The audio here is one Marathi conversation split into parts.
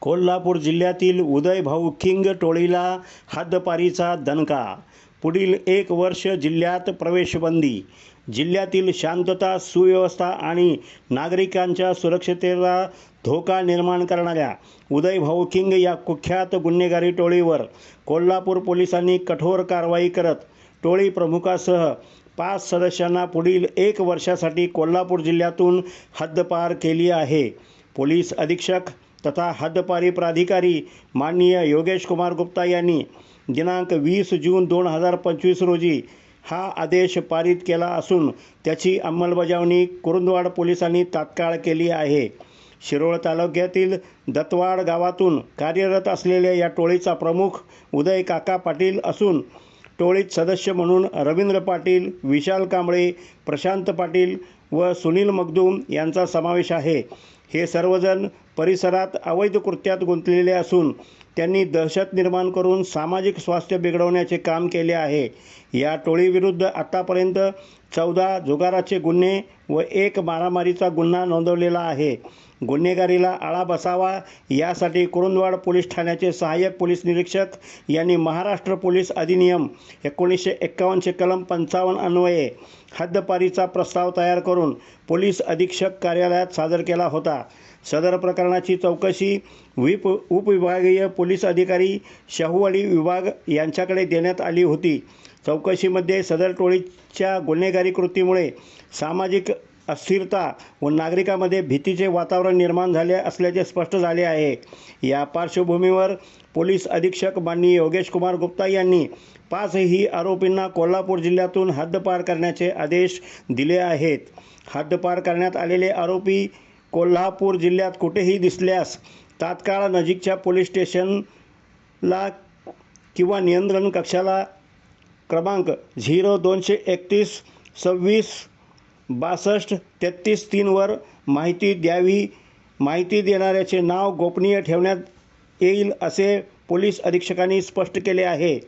कोल्हापूर जिल्ह्यातील उदय भाऊ किंग टोळीला हद्दपारीचा दणका. पुढील एक वर्ष जिल्ह्यात प्रवेशबंदी. जिल्ह्यातील शांतता सुव्यवस्था आणि नागरिकांच्या सुरक्षतेला धोका निर्माण करणाऱ्या उदय भाऊ किंग या कुख्यात गुन्हेगारी टोळीवर कोल्हापूर पोलिसांनी कठोर कारवाई करत टोळी प्रमुखासह पाच सदस्यांना पुढील एक वर्षासाठी कोल्हापूर जिल्ह्यातून हद्दपार केली आहे. पोलीस अधीक्षक तथा हद्दपारी प्राधिकारी माननीय योगेश कुमार गुप्ता यांनी दिनांक वीस जून दोन हजार पंचवीस रोजी हा आदेश पारित केला असून त्याची अंमलबजावणी कुरुंदवाड पोलिसांनी तात्काळ केली आहे. शिरोळ तालुक्यातील दत्तवाड गावातून कार्यरत असलेल्या या टोळीचा प्रमुख उदय काका पाटील असून टोळीत सदस्य म्हणून रवींद्र पाटील विशाल कांबळे प्रशांत पाटील व सुनील मगदूम यांचा समावेश आहे. हे सर्वजण परिसरात अवैध कृत्यात गुंतलेले असून त्यांनी दहशत निर्माण करून सामाजिक स्वास्थ्य बिघडवण्याचे काम केले आहे. या टोळीविरुद्ध आत्तापर्यंत चौदा जुगाराचे गुन्हे व एक मारामारीचा गुन्हा नोंदवलेला आहे. गुन्हेगारीला आळा बसावा यासाठी कुरुंदवाड पोलीस ठाण्याचे सहाय्यक पोलीस निरीक्षक यांनी महाराष्ट्र पोलीस अधिनियम एकोणीसशे एक्कावन्नचे कलम पंचावन्न अन्वये हद्दपारीचा प्रस्ताव तयार करून पोलीस अधीक्षक कार्यालयात सादर केला होता. सदर प्रकरणाची चौकशी विप उपविभागीय पोलीस अधिकारी शाहूवाडी विभाग यांच्याकडे देण्यात आली होती. चौकशीमध्ये सदर टोळीच्या गुन्हेगारी कृतीमुळे सामाजिक अस्थिरता व नागरिकांमध्ये भीतीचे वातावरण निर्माण झाले असल्याचे स्पष्ट झाले आहे. या पार्श्वभूमीवर पोलीस अधीक्षक माननीय योगेश कुमार गुप्ता यांनी पाचही आरोपींना कोल्हापूर जिल्ह्यातून हद्दपार करण्याचे आदेश दिले आहेत. हद्दपार करण्यात आलेले आरोपी कोल्हापूर जिल्ह्यात कुठेही दिसल्यास तात्काळ नजीकच्या पोलीस स्टेशनला किंवा नियंत्रण कक्षाला क्रमांक झिरो दोनशे एकतीस सव्वीस बासष्ट तेहतीस तीनवर माहिती द्यावी. माहिती देणाऱ्याचे नाव गोपनीय ठेवण्यात येईल असे पोलीस अधीक्षकांनी स्पष्ट केले आहे.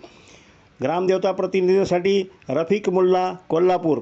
ग्रामदेवता प्रतिनिधीसाठी रफिक मुल्ला कोल्हापूर.